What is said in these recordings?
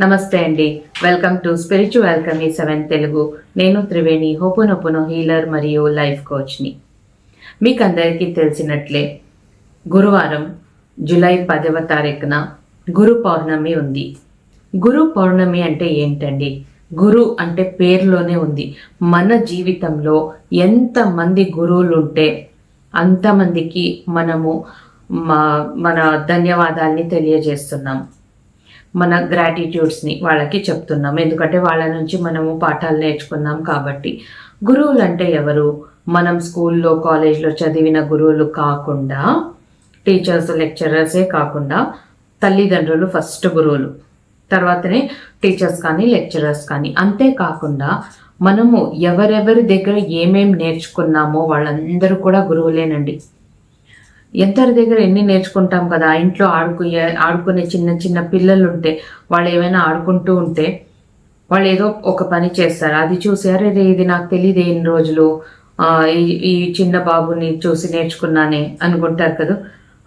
నమస్తే అండి. Welcome to spiritual కమీ సెవెన్ తెలుగు నేను త్రివేణి హోపునొప్పును హీలర్ మరియు లైఫ్ కోచ్ని. మీకు అందరికీ తెలిసినట్లే గురువారం జూలై పదవ తారీఖున గురు పౌర్ణమి ఉంది. గురు పౌర్ణమి అంటే ఏంటండి? గురు అంటే పేరులోనే ఉంది. మన జీవితంలో ఎంతమంది గురువులు ఉంటే అంతమందికి మనము మా మన ధన్యవాదాల్ని తెలియజేస్తున్నాం. మన గ్రాటిట్యూడ్స్ని వాళ్ళకి చెప్తున్నాం. ఎందుకంటే వాళ్ళ నుంచి మనము పాఠాలు నేర్చుకున్నాం కాబట్టి. గురువులు అంటే ఎవరు? మనం స్కూల్లో కాలేజ్లో చదివిన గురువులు కాకుండా టీచర్స్ లెక్చరర్సే కాకుండా తల్లిదండ్రులు ఫస్ట్ గురువులు. తర్వాతనే టీచర్స్ కానీ లెక్చరర్స్ కానీ. అంతేకాకుండా మనము ఎవరెవరి దగ్గర ఏమేమి నేర్చుకున్నామో వాళ్ళందరూ కూడా గురువులేనండి. ఇద్దరి దగ్గర ఎన్ని నేర్చుకుంటాం కదా? ఇంట్లో ఆడుకు ఆడుకునే చిన్న చిన్న పిల్లలు ఉంటే వాళ్ళు ఏమైనా ఆడుకుంటూ ఉంటే వాళ్ళు ఏదో ఒక పని చేస్తారు. అది చూసి అరే ఇది నాకు తెలియదు ఎన్ని రోజులు. ఈ ఈ చిన్న బాబుని చూసి నేర్చుకున్నానే అనుకుంటారు కదా.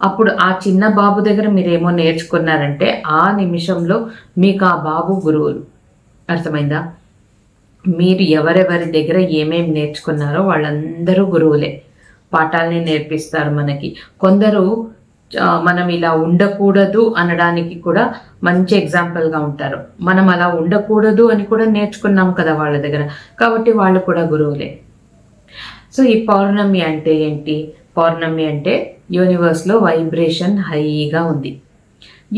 అప్పుడు ఆ చిన్న బాబు దగ్గర మీరేమో నేర్చుకున్నారంటే ఆ నిమిషంలో మీకు ఆ బాబు గురువులు. అర్థమైందా? మీరు ఎవరెవరి దగ్గర ఏమేమి నేర్చుకున్నారో వాళ్ళందరూ గురువులే. పాఠాలని నేర్పిస్తారు మనకి. కొందరు మనం ఇలా ఉండకూడదు అనడానికి కూడా మంచి ఎగ్జాంపుల్గా ఉంటారు. మనం అలా ఉండకూడదు అని కూడా నేర్చుకున్నాం కదా వాళ్ళ దగ్గర. కాబట్టి వాళ్ళు కూడా గురువులే. సో ఈ పౌర్ణమి అంటే ఏంటి? పౌర్ణమి అంటే యూనివర్స్లో వైబ్రేషన్ హైగా ఉంది.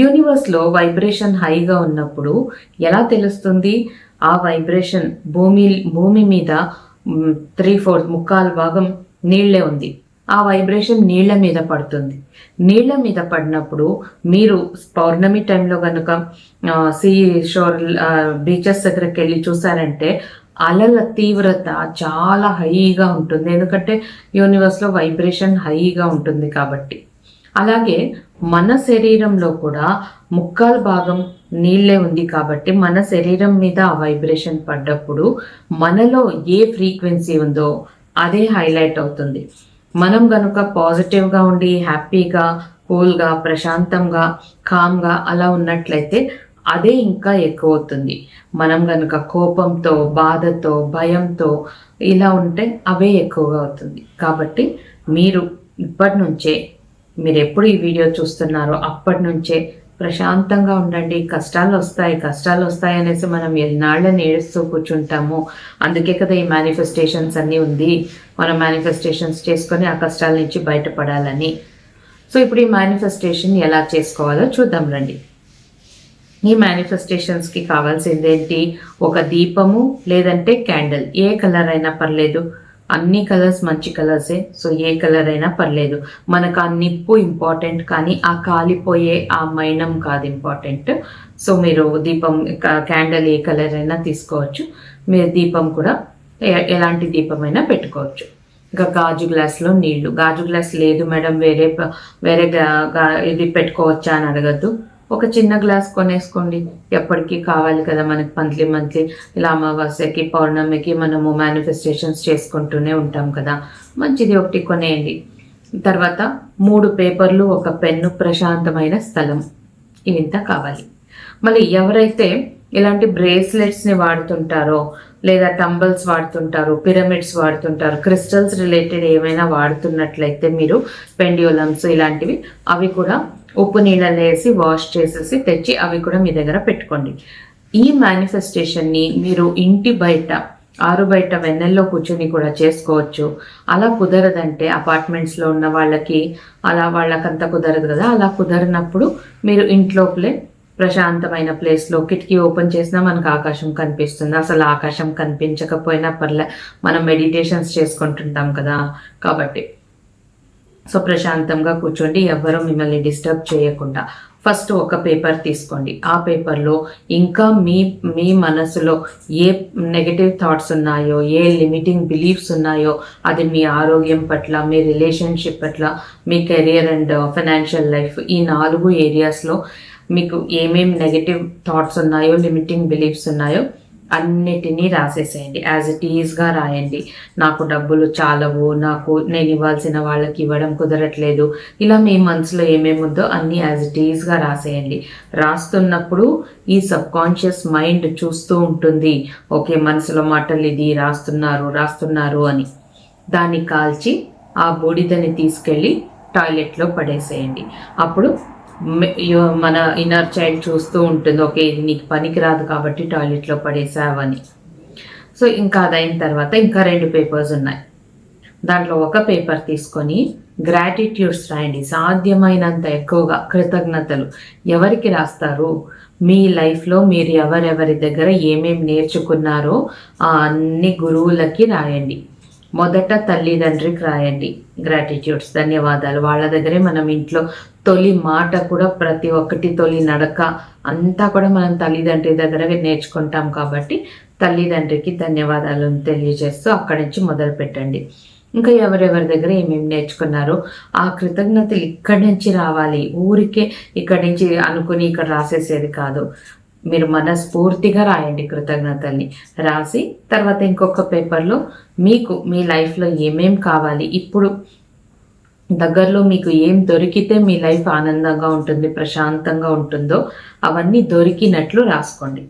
యూనివర్స్లో వైబ్రేషన్ హైగా ఉన్నప్పుడు ఎలా తెలుస్తుంది? ఆ వైబ్రేషన్ భూమి భూమి మీద త్రీ ఫోర్త్ ముక్కాలు భాగం నీళ్ళే ఉంది. ఆ వైబ్రేషన్ నీళ్ళ మీద పడుతుంది. నీళ్ళ మీద పడినప్పుడు మీరు పౌర్ణమి టైంలో కనుక సీ షోర్ బీచెస్ దగ్గరికి వెళ్ళి చూసారంటే అలల తీవ్రత చాలా హైగా ఉంటుంది. ఎందుకంటే యూనివర్స్లో వైబ్రేషన్ హైగా ఉంటుంది కాబట్టి. అలాగే మన శరీరంలో కూడా ముక్కాల భాగం నీళ్ళే ఉంది కాబట్టి మన శరీరం మీద ఆ వైబ్రేషన్ పడ్డప్పుడు మనలో ఏ ఫ్రీక్వెన్సీ ఉందో అదే హైలైట్ అవుతుంది. మనం గనుక పాజిటివ్గా ఉండి హ్యాపీగా కూల్గా ప్రశాంతంగా కామ్గా అలా ఉన్నట్లయితే అదే ఇంకా ఎక్కువ అవుతుంది మనం గనుక కోపంతో బాధతో భయంతో ఇలా ఉంటే అవే ఎక్కువగా అవుతుంది. కాబట్టి మీరు ఇప్పటి నుంచే మీరు ఎప్పుడు ఈ వీడియో చూస్తున్నారో అప్పటి నుంచే ప్రశాంతంగా ఉండండి. కష్టాలు వస్తాయి కష్టాలు వస్తాయి అనేసి మనం ఎన్నాళ్ళని ఏడుస్తూ కూర్చుంటాము. అందుకే కదా ఈ మేనిఫెస్టేషన్స్ అన్నీ ఉంది. మనం మేనిఫెస్టేషన్స్ చేసుకొని ఆ కష్టాల నుంచి బయటపడాలని. సో ఇప్పుడు ఈ మేనిఫెస్టేషన్ ఎలా చేసుకోవాలో చూద్దాం రండి. ఈ మేనిఫెస్టేషన్స్కి కావాల్సింది ఏంటి? ఒక దీపము లేదంటే క్యాండిల్ ఏ కలర్ అయినా పర్లేదు. అన్ని కలర్స్ మంచి కలర్సే సో ఏ కలర్ అయినా పర్లేదు. మనకు ఆ నిప్పు ఇంపార్టెంట్ కానీ ఆ కాలిపోయే ఆ మైనం కాదు ఇంపార్టెంట్ సో మీరు దీపం క్యాండిల్ ఏ కలర్ అయినా తీసుకోవచ్చు. మీరు దీపం కూడా ఎలాంటి దీపమైనా పెట్టుకోవచ్చు. ఇంకా గాజు గ్లాస్లో నీళ్ళు. గాజు గ్లాస్ లేదు మేడం వేరే వేరే ఇది పెట్టుకోవచ్చా అని అడగద్దు. ఒక చిన్న గ్లాస్ కొనేసుకోండి. ఎప్పటికీ కావాలి కదా మనకి మంత్లీ మంత్లీ. ఇలా అమావాస్యకి పౌర్ణమికి మనము మేనిఫెస్టేషన్స్ చేసుకుంటూనే ఉంటాం కదా. మంచిది ఒకటి కొనేయండి. తర్వాత మూడు పేపర్లు ఒక పెన్ను ప్రశాంతమైన స్థలం. ఇవింత కావాలి. మళ్ళీ ఎవరైతే ఇలాంటి బ్రేస్లెట్స్ని వాడుతుంటారో లేదా టంబల్స్ వాడుతుంటారు పిరమిడ్స్ వాడుతుంటారు క్రిస్టల్స్ రిలేటెడ్ ఏమైనా వాడుతున్నట్లయితే మీరు పెండ్యూలమ్స్ ఇలాంటివి అవి కూడా ఉప్పు నీళ్ళలో వేసి వాష్ చేసేసి తెచ్చి అవి కూడా మీ దగ్గర పెట్టుకోండి. ఈ మేనిఫెస్టేషన్ని మీరు ఇంటి బయట ఆరు బయట వెన్నెల్లో కూర్చొని కూడా చేసుకోవచ్చు. అలా కుదరదంటే అపార్ట్మెంట్స్లో ఉన్న వాళ్ళకి అలా వాళ్ళకంత కుదరదు కదా అలా కుదరనప్పుడు మీరు ఇంట్లోపలే ప్రశాంతమైన ప్లేస్లో కిటికీ ఓపెన్ చేసినా మనకు ఆకాశం కనిపిస్తుంది. అసలు ఆకాశం కనిపించకపోయినా పర్లే మనం మెడిటేషన్స్ చేసుకుంటుంటాం కదా. కాబట్టి సో ప్రశాంతంగా కూర్చోండి ఎవ్వరూ మిమ్మల్ని డిస్టర్బ్ చేయకుండా. ఫస్ట్ ఒక పేపర్ తీసుకోండి. ఆ పేపర్లో ఇంకా మీ మీ మనసులో ఏ నెగటివ్ థాట్స్ ఉన్నాయో ఏ లిమిటింగ్ బిలీఫ్స్ ఉన్నాయో అది మీ ఆరోగ్యం పట్ల మీ రిలేషన్షిప్ పట్ల మీ కెరియర్ అండ్ ఫైనాన్షియల్ లైఫ్ ఈ నాలుగు ఏరియాస్లో మీకు ఏమేమి నెగటివ్ థాట్స్ ఉన్నాయో లిమిటింగ్ బిలీఫ్స్ ఉన్నాయో అన్నిటినీ రాసేసేయండి. యాజ్ ఇట్ ఈజ్గా రాయండి. నాకు డబ్బులు చాలవు నాకు నేను ఇవ్వాల్సిన వాళ్ళకి ఇవ్వడం కుదరట్లేదు. ఇలా మీ మనసులో ఏమేమి ఉందో అన్నీ యాజ్ ఇట్ ఈజ్గా రాసేయండి. రాస్తున్నప్పుడు ఈ సబ్ కాన్షియస్ మైండ్ చూస్తూ ఉంటుంది. ఓకే మనసులో మాటలు ఇది రాస్తున్నారు రాస్తున్నారు అని. దాన్ని కాల్చి ఆ బూడిదని తీసుకెళ్ళి టాయిలెట్లో పడేసేయండి. అప్పుడు మన ఇన్నర్ చైల్డ్ చూస్తూ ఉంటుంది ఓకే ఇది నీకు పనికిరాదు కాబట్టి టాయిలెట్లో పడేసావని. సో ఇంకా అదైన తర్వాత ఇంకా రెండు పేపర్స్ ఉన్నాయి. దాంట్లో ఒక పేపర్ తీసుకొని గ్రాటిట్యూడ్స్ రాయండి. సాధ్యమైనంత ఎక్కువగా కృతజ్ఞతలు. ఎవరికి రాస్తారు? మీ లైఫ్లో మీరు ఎవరెవరి దగ్గర ఏమేమి నేర్చుకున్నారో ఆ అన్ని గురువులకి రాయండి. మొదట తల్లిదండ్రికి రాయండి. గ్రాటిట్యూడ్స్ ధన్యవాదాలు. వాళ్ళ దగ్గరే మనం ఇంట్లో తొలి మాట కూడా ప్రతి ఒక్కటి తొలి నడక అంతా కూడా మనం తల్లిదండ్రి దగ్గర నేర్చుకుంటాం కాబట్టి తల్లిదండ్రికి ధన్యవాదాలు తెలియజేస్తూ అక్కడి నుంచి మొదలు పెట్టండి. ఇంకా ఎవరెవరి దగ్గర ఏమేమి నేర్చుకున్నారో ఆ కృతజ్ఞతలు ఇక్కడి నుంచి రావాలి. ఊరికే ఇక్కడి నుంచి అనుకుని ఇక్కడ రాసేసేది కాదు. మీరు మనస్ఫూర్తిగా రాయండి కృతజ్ఞతల్ని. రాసి తర్వాత ఇంకొక పేపర్లో మీకు మీ లైఫ్లో ఏమేం కావాలి ఇప్పుడు దగ్గరలో మీకు ఏం దొరికితే మీ లైఫ్ ఆనందంగా ఉంటుంది ప్రశాంతంగా ఉంటుందో అవన్నీ దొరికినట్లు రాసుకోండి.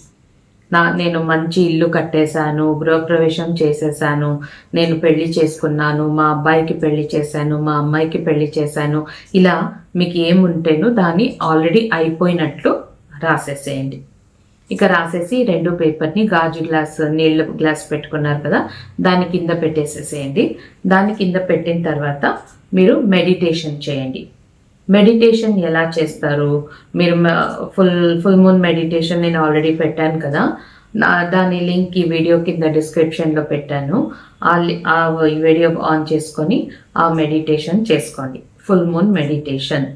నా నేను మంచి ఇల్లు కట్టేశాను గృహప్రవేశం చేసేసాను నేను పెళ్ళి చేసుకున్నాను మా అబ్బాయికి పెళ్ళి చేశాను మా అమ్మాయికి పెళ్ళి చేశాను ఇలా మీకు ఏముంటేనో దాన్ని ఆల్రెడీ అయిపోయినట్లు రాసేసేయండి. ఇక రాసేసి రెండు పేపర్ని గాజు గ్లాస్ నీళ్ళ గ్లాస్ పెట్టుకున్నారు కదా దాని కింద పెట్టేసేసేయండి. దాని కింద పెట్టిన తర్వాత మీరు మెడిటేషన్ చేయండి. మెడిటేషన్ ఎలా చేస్తారు? మీరు ఫుల్ ఫుల్ మూన్ మెడిటేషన్ నేను ఆల్రెడీ పెట్టాను కదా. నా దాని లింక్ ఈ వీడియో కింద డిస్క్రిప్షన్లో పెట్టాను. ఆ లి- ఆ వీడియో ఆన్ చేసుకొని ఆ మెడిటేషన్ చేసుకోండి. Full moon meditation.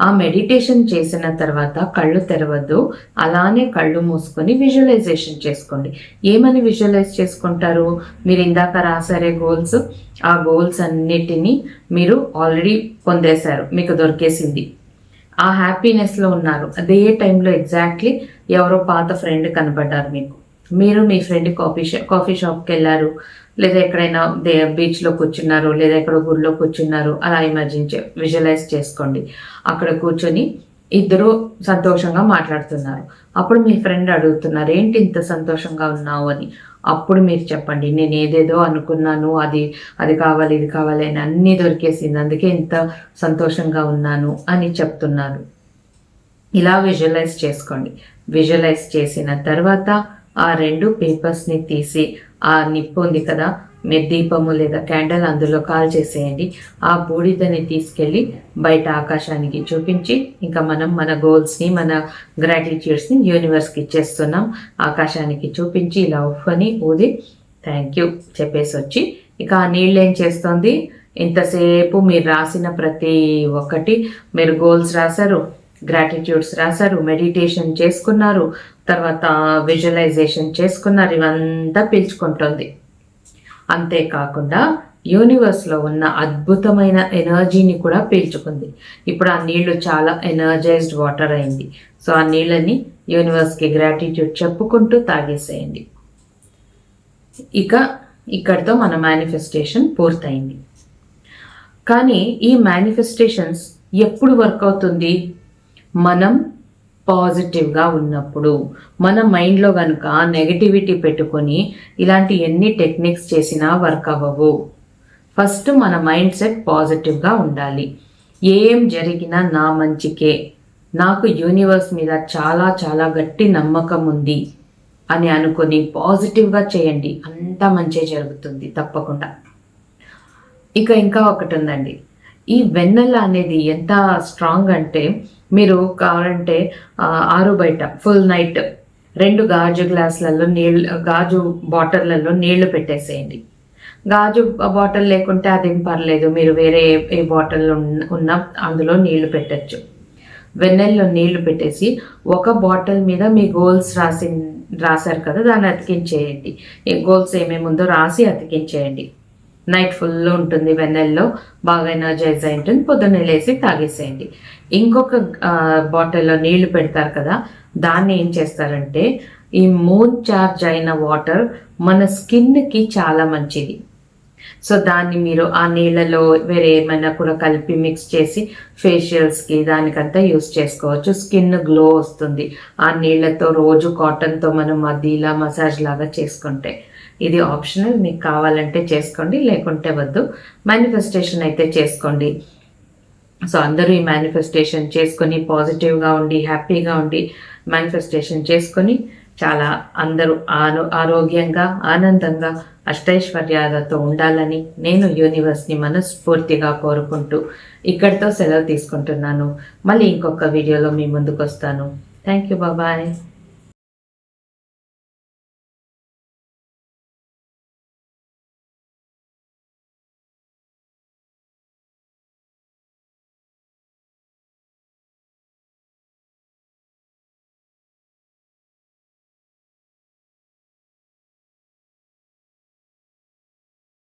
ఆ మెడిటేషన్ చేసిన తర్వాత కళ్ళు తెరవద్దు అలానే కళ్ళు మూసుకొని విజువలైజేషన్ చేసుకోండి. ఏమని విజువలైజ్ చేసుకుంటారు? మీరు ఇందాక రాసారే గోల్స్ ఆ గోల్స్ అన్నిటినీ మీరు ఆల్రెడీ పొందేశారు మీకు దొరికేసింది. ఆ హ్యాపీనెస్లో ఉన్నారు. అదే టైంలో ఎగ్జాక్ట్లీ ఎవరో పాత ఫ్రెండ్ కనపడ్డారు మీకు. మీరు మీ ఫ్రెండ్ కాఫీ షాప్ కాఫీ షాప్కి వెళ్ళారు. లేదా ఎక్కడైనా దే బీచ్లో కూర్చున్నారు లేదా ఎక్కడో గుడిలో కూర్చున్నారు అలా ఇమాజిన్ చే విజువలైజ్ చేసుకోండి. అక్కడ కూర్చొని ఇద్దరు సంతోషంగా మాట్లాడుతున్నారు. అప్పుడు మీ ఫ్రెండ్ అడుగుతున్నారు ఏంటి ఇంత సంతోషంగా ఉన్నావు? అని. అప్పుడు మీరు చెప్పండి నేను ఏదేదో అనుకున్నాను అది అది కావాలి ఇది కావాలి అని అన్నీ దొరికేసింది. అందుకే ఇంత సంతోషంగా ఉన్నాను అని చెప్తున్నారు. ఇలా విజువలైజ్ చేసుకోండి. విజువలైజ్ చేసిన తర్వాత ఆ రెండు పేపర్స్ని తీసి ఆ నిప్పు ఉంది కదా మీరు దీపము లేదా క్యాండల్ అందులో కాల్ చేసేయండి. ఆ బూడిదని తీసుకెళ్ళి బయట ఆకాశానికి చూపించి ఇంకా మనం మన గోల్స్ని మన గ్రాటిట్యూడ్స్ని యూనివర్స్కి ఇచ్చేస్తున్నాం. ఆకాశానికి చూపించి ఇలా ఉఫ్ఫని ఊది థ్యాంక్ యూ చెప్పేసి వచ్చి ఇక ఆ నీళ్ళు ఏం చేస్తుంది? ఇంతసేపు మీరు రాసిన ప్రతి ఒక్కటి మీరు గోల్స్ రాశారు గ్రాటిట్యూడ్స్ రాశారు మెడిటేషన్ చేసుకున్నారు తర్వాత విజువలైజేషన్ చేసుకున్నారు ఇవంతా పీల్చుకుంటుంది. అంతేకాకుండా యూనివర్స్లో ఉన్న అద్భుతమైన ఎనర్జీని కూడా పీల్చుకుంది. ఇప్పుడు ఆ నీళ్ళు చాలా ఎనర్జైజ్డ్ వాటర్ అయింది. సో ఆ నీళ్ళని యూనివర్స్కి గ్రాటిట్యూడ్ చెప్పుకుంటూ తాగేసేయండి. ఇక ఇక్కడితో మన మేనిఫెస్టేషన్ పూర్తయింది. కానీ ఈ మేనిఫెస్టేషన్స్ ఎప్పుడు వర్క్ అవుతుంది? మనం పాజిటివ్గా ఉన్నప్పుడు మన మైండ్లో కనుక నెగటివిటీ పెట్టుకొని ఇలాంటి ఎన్ని టెక్నిక్స్ చేసినా వర్క్ అవ్వవు. ఫస్ట్ మన మైండ్ సెట్ పాజిటివ్గా ఉండాలి. ఏం జరిగినా నా మంచికే నాకు యూనివర్స్ మీద చాలా చాలా గట్టి నమ్మకం ఉంది అని అనుకొని పాజిటివ్గా చేయండి. అంతా మంచి జరుగుతుంది తప్పకుండా. ఇక ఇంకా ఒకటి ఉందండి. ఈ వెన్నెల అనేది ఎంత స్ట్రాంగ్ అంటే మీరు కావాలంటే ఆరు బయట ఫుల్ నైట్ రెండు గాజు గ్లాసులలో నీళ్ళు గాజు బాటిల్లలో నీళ్ళు పెట్టేసేయండి. గాజు బాటిల్ లేకుంటే అదేం పర్లేదు మీరు వేరే ఏ- ఏ బాటిల్ ఉన్న అందులో నీళ్ళు పెట్టచ్చు. వెన్నెల్లో నీళ్ళు పెట్టేసి ఒక బాటిల్ మీద మీ గోల్స్ రాసి రాశారు కదా దాన్ని అతికించేయండి. ఈ గోల్స్ ఏమేమి ఉందో రాసి అతికించేయండి. నైట్ ఫుల్ ఉంటుంది వెన్నెల్లో. బాగా ఎనర్జైజ్ అయి ఉంటుంది. పొద్దున్నే లేసి తాగేసేయండి. ఇంకొక బాటిల్లో నీళ్ళు పెడతారు కదా దాన్ని ఏం చేస్తారంటే ఈ మూన్ చార్జ్ అయిన వాటర్ మన స్కిన్కి చాలా మంచిది. సో దాన్ని మీరు ఆ నీళ్ళలో వేరే ఏమైనా కూడా కలిపి మిక్స్ చేసి ఫేషియల్స్కి దానికంతా యూస్ చేసుకోవచ్చు. స్కిన్ గ్లో వస్తుంది. ఆ నీళ్ళతో రోజు కాటన్తో మనం అది ఇలా మసాజ్ లాగా చేసుకుంటే. ఇది ఆప్షనల్ మీకు కావాలంటే చేసుకోండి లేకుంటే వద్దు. మేనిఫెస్టేషన్ అయితే చేసుకోండి. సో అందరూ ఈ మేనిఫెస్టేషన్ చేసుకొని పాజిటివ్గా ఉండి హ్యాపీగా ఉండి మేనిఫెస్టేషన్ చేసుకొని చాలా అందరూ ఆరో ఆరోగ్యంగా ఆనందంగా అష్టైశ్వర్యాలతో ఉండాలని నేను యూనివర్స్ని మనస్ఫూర్తిగా కోరుకుంటూ ఇక్కడితో సెలవు తీసుకుంటున్నాను. మళ్ళీ ఇంకొక వీడియోలో మీ ముందుకు వస్తాను థ్యాంక్ యూ బాబాయ్